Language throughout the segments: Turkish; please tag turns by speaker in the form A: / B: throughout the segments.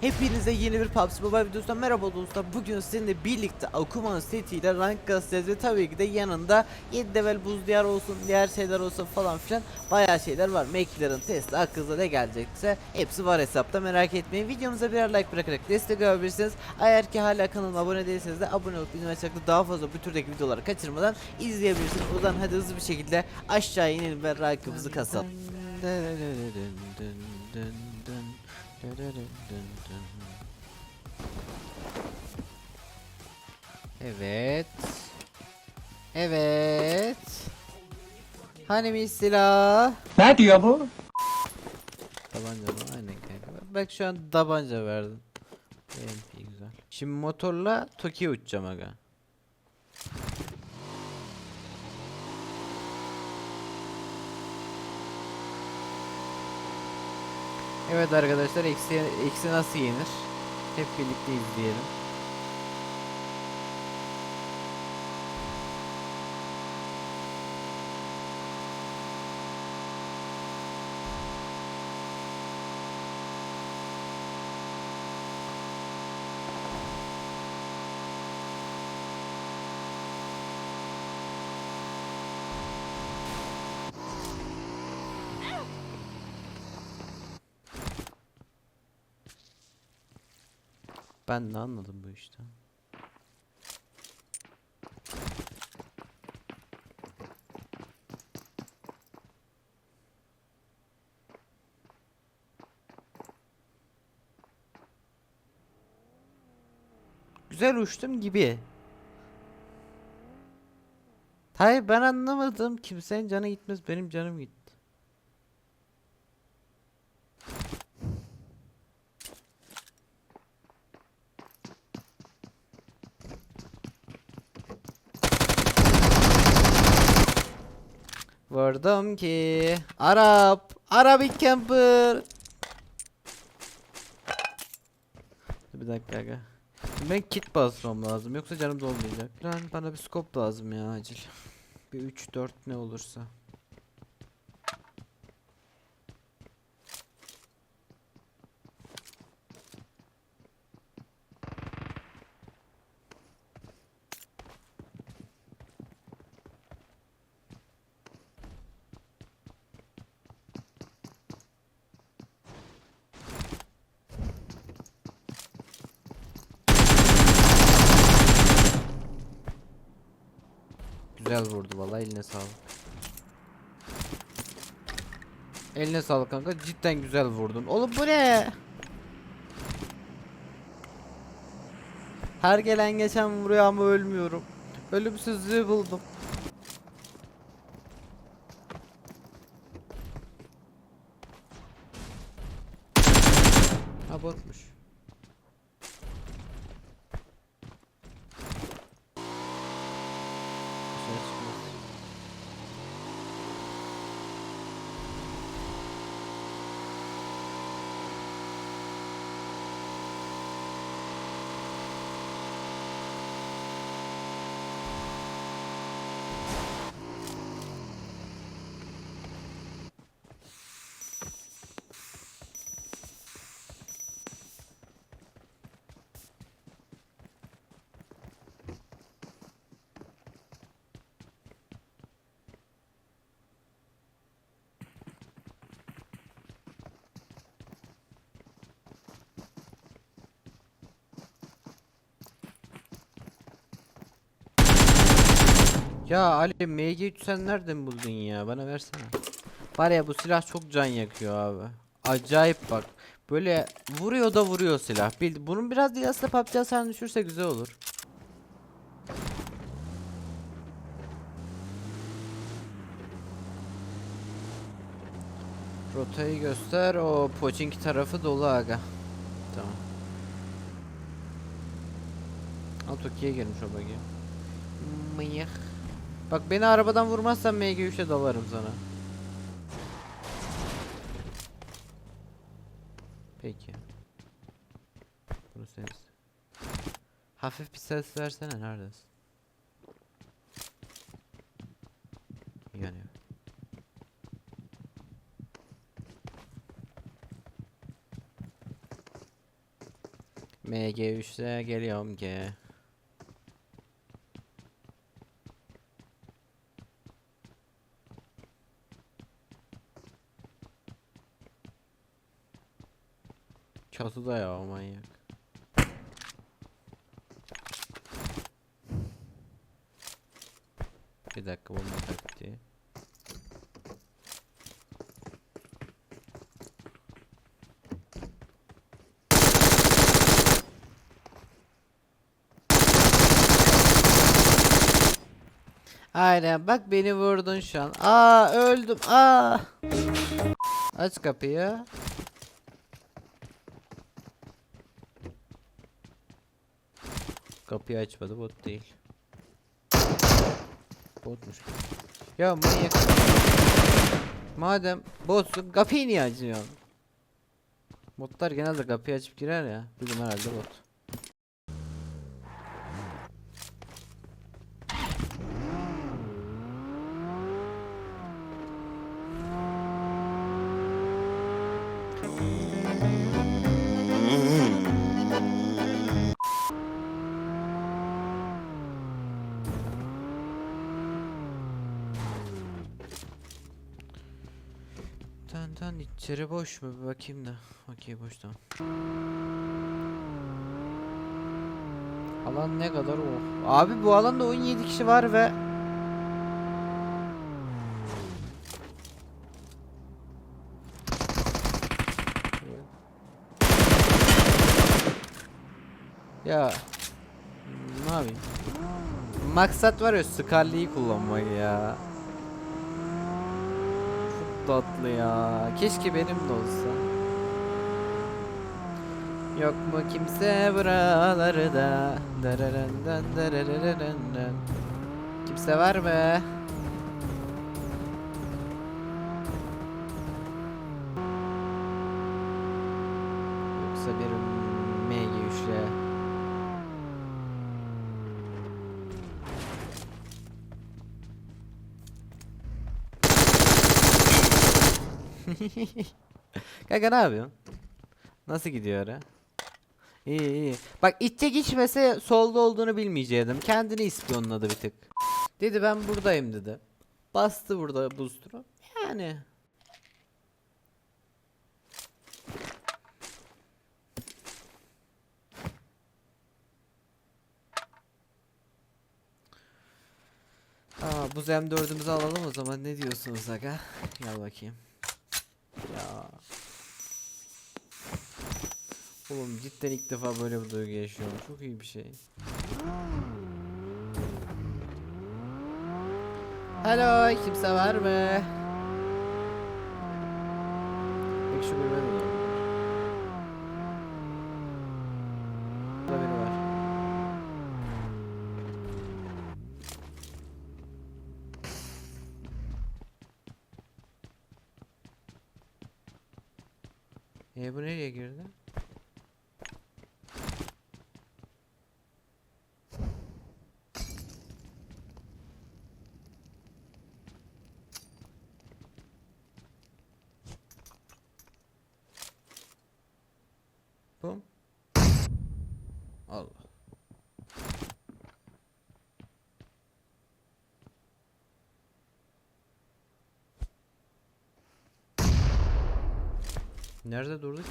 A: Hepinize yeni bir PUBG Mobile videosundan merhaba dostlar. Bugün sizinle birlikte Akuman setiyle rank kasacağız ve tabii ki de yanında 7 level buz diyar olsun, diğer şeyler olsun falan filan bayağı şeyler var. McLaren, Tesla, aklınıza ne gelecekse hepsi var hesapta merak etmeyin. Videomuza birer like bırakarak destek olabilirsiniz. Eğer ki hala kanalıma abone değilseniz de abone olup bildirim açarak da daha fazla bu türdeki videoları kaçırmadan izleyebilirsiniz. O zaman hadi hızlı bir şekilde aşağı inelim ve rankımızı kasalım. Evet. Evet. Hani bir silah?
B: Ne diyor bu?
A: Tabanca mı? Aynen kanka. Bak şu an tabanca verdim. MP güzel. Şimdi motorla Tokyo uçacağım aga. Evet arkadaşlar eksi, eksi nasıl yenir? Hep birlikte izleyelim. Ben ne anladım bu işten? Güzel uçtum gibi. Hayır ben anlamadım. Kimsenin canı gitmez. Benim canım gitti. Vurdum ki. Arap Arabik camper. Bir dakika aga. Ben kit basmam lazım yoksa canım dolmayacak. Lan bana bir scope lazım ya acil. Bir 3-4 ne olursa Güzel vurdu vallahi eline sağlık. Eline sağlık kanka cidden güzel vurdun. Oğlum bu ne? Her gelen geçen vuruyor ama ölmüyorum. Ölümsüzlüğü buldum Ya Ali MG3 sen nereden buldun ya? Bana versene. Var ya bu silah çok can yakıyor abi. Acayip bak. Böyle vuruyor da vuruyor silah. Bil bunun biraz değil aslında PUBG hasarını düşürse güzel olur. Rotayı göster. O Pochinki tarafı dolu aga. Tamam. Al Toki'ye gelmiş o bagi. Mıyık. Bak beni arabadan vurmazsan MG3'e dalarım sana. Peki. Bunu ses. Hafif bir ses versene neredesin? Yanıyor. MG3'le geliyorum ki. Çatıda ya manyak. Bir dakika bomba taktiği. Aynen bak beni vurdun şu an. Aa öldüm. Aa. Aç kapıyı. Kapıyı açmadı bot değil. Botmuş. Ya manyak. Madem botsun kapıyı niye açıyorsun? Botlar genelde kapıyı açıp girer ya. Dedim herhalde bot. İçeri boş mu bir bakayım da. Okey boş tamam. Alan ne kadar o? Abi bu alanda 17 kişi var ve Ya ne yapayım? Maksat var ya Scarlet'i kullanmak ya. Tatlı ya. Keşke benim de olsa. Yok mu kimse buralarda? Dararından dararararından. Kimse var mı? Yoksa bir Kanka ne yapıyorsun? Nasıl gidiyor ha? İyi iyi. Bak içe geçmese solda olduğunu bilmeyecektim. Kendini ispiyonladı bir tık. Dedi ben buradayım dedi. Bastı burada boost'unu. Yani. Aa bu M4'ümüzü alalım o zaman ne diyorsunuz aga? Gel bakayım. Ya. Oğlum cidden ilk defa böyle bir duygu yaşıyorum. Çok iyi bir şey. Hello, kimse var mı? Peki şu bir ben olalım. Burada biri var. E bu nereye girdi? Bu? Allah. Nerede durdu ki?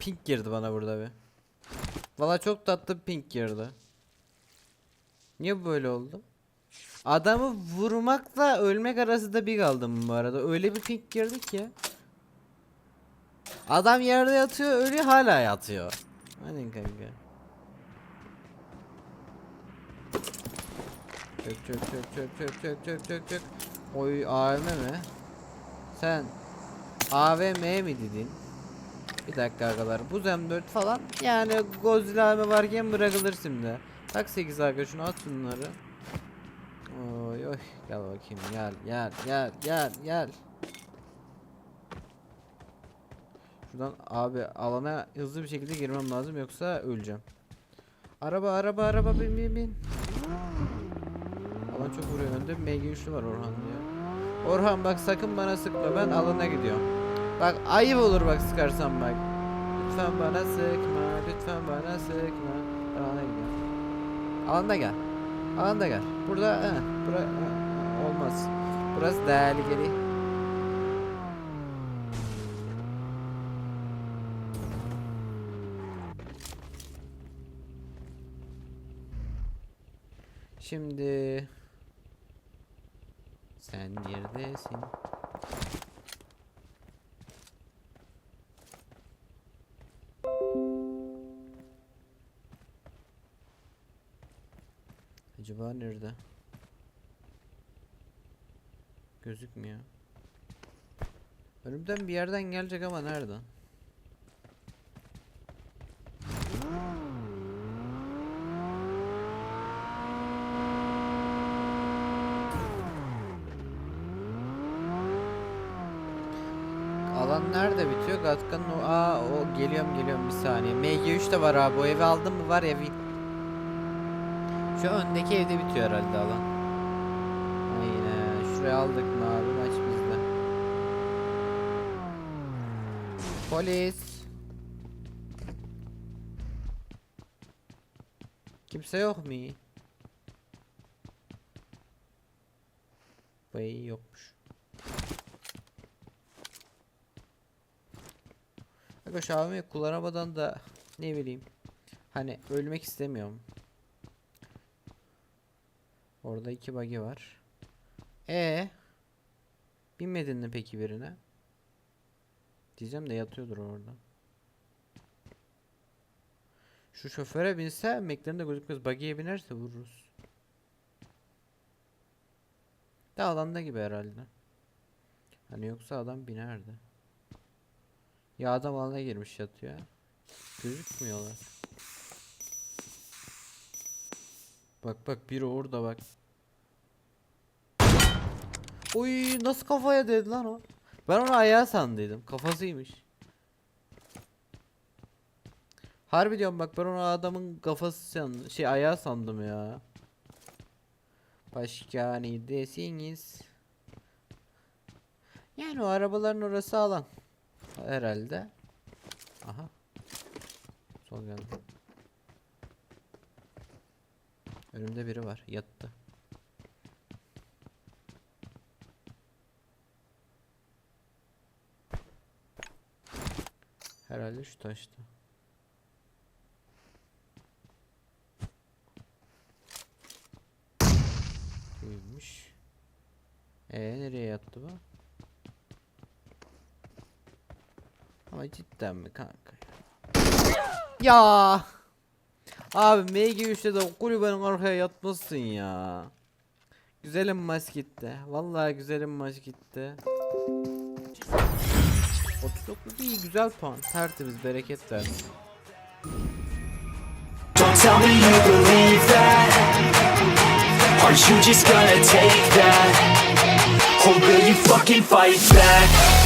A: Pink girdi bana burada bir. Valla çok tatlı bir pink girdi. Niye böyle oldu? Adamı vurmakla ölmek arasında bir kaldım bu arada. Öyle bir pink girdi ki. Adam yerde yatıyor, ölüyor hala yatıyor. Hadi kanka. Çök çök çök çök çök çök çök çök çök. Oy AVM mi? Sen AVM mi dedin? Bir dakika arkadaşlar. Bu M4 falan yani Godzilla abi varken bırakılır şimdi. Tak 8 arkadaş şunu at şunları. Oy oy gel bakayım gel gel gel gel gel. Şuradan abi alana hızlı bir şekilde girmem lazım yoksa öleceğim. Araba araba araba bin bin bin. Alan çok vuruyor önde bir MG3'lü var Orhan diye. Orhan bak sakın bana sıkma ben alana gidiyorum. Bak ayıp olur bak sıkarsan bak. Lütfen bana sıkma lütfen bana sıkma. Alana gidiyorum. Alanda gel. Alanda gel. Burada he, bura, he, olmaz. Burası değerli geri. Şimdi sen neredesin? Acaba nerede? Gözükmüyor. Önümden bir yerden gelecek ama nerede? Alan nerede bitiyor? Gatkan'ın o... Aa o geliyorum geliyorum bir saniye. MG3 de var abi. O evi aldın mı? Var evi. Şu öndeki evde bitiyor herhalde alan. Aynen. Şuraya aldık mı abi? Maç bizde. Polis. Kimse yok mu? Bey yokmuş. Şu AVM'yi kullanamadan da ne bileyim. Hani ölmek istemiyorum. Orada iki buggy var. E Binmedin mi peki birine? Diyeceğim de yatıyordur orada. Şu şoföre binse meklerinde gözükmez. Buggy'ye binerse vururuz. De alanda gibi herhalde. Hani yoksa adam binerdi. Ya adam alana girmiş yatıyor. Gözükmüyorlar. Bak bak biri orada bak. Oy nasıl kafaya dedi lan o? Ben onu ayağı sandıydım. Kafasıymış. Harbi diyorum bak ben onu adamın kafası san şey ayağı sandım ya. Başka ne desiniz? Yani o arabaların orası alan. Herhalde. Aha. Sol geldi. Önümde biri var. Yattı. Herhalde şu taşta. Değilmiş. Ee nereye yattı bu? Ama cidden mi kanka? Ya. Abi MG3'te de kulübenin arkaya yatmasın ya. Güzelim maç gitti. Vallahi güzelim maç gitti. 39 iyi güzel puan. Tertemiz bereket
B: that Are you just gonna take that? Or will you fucking fight back?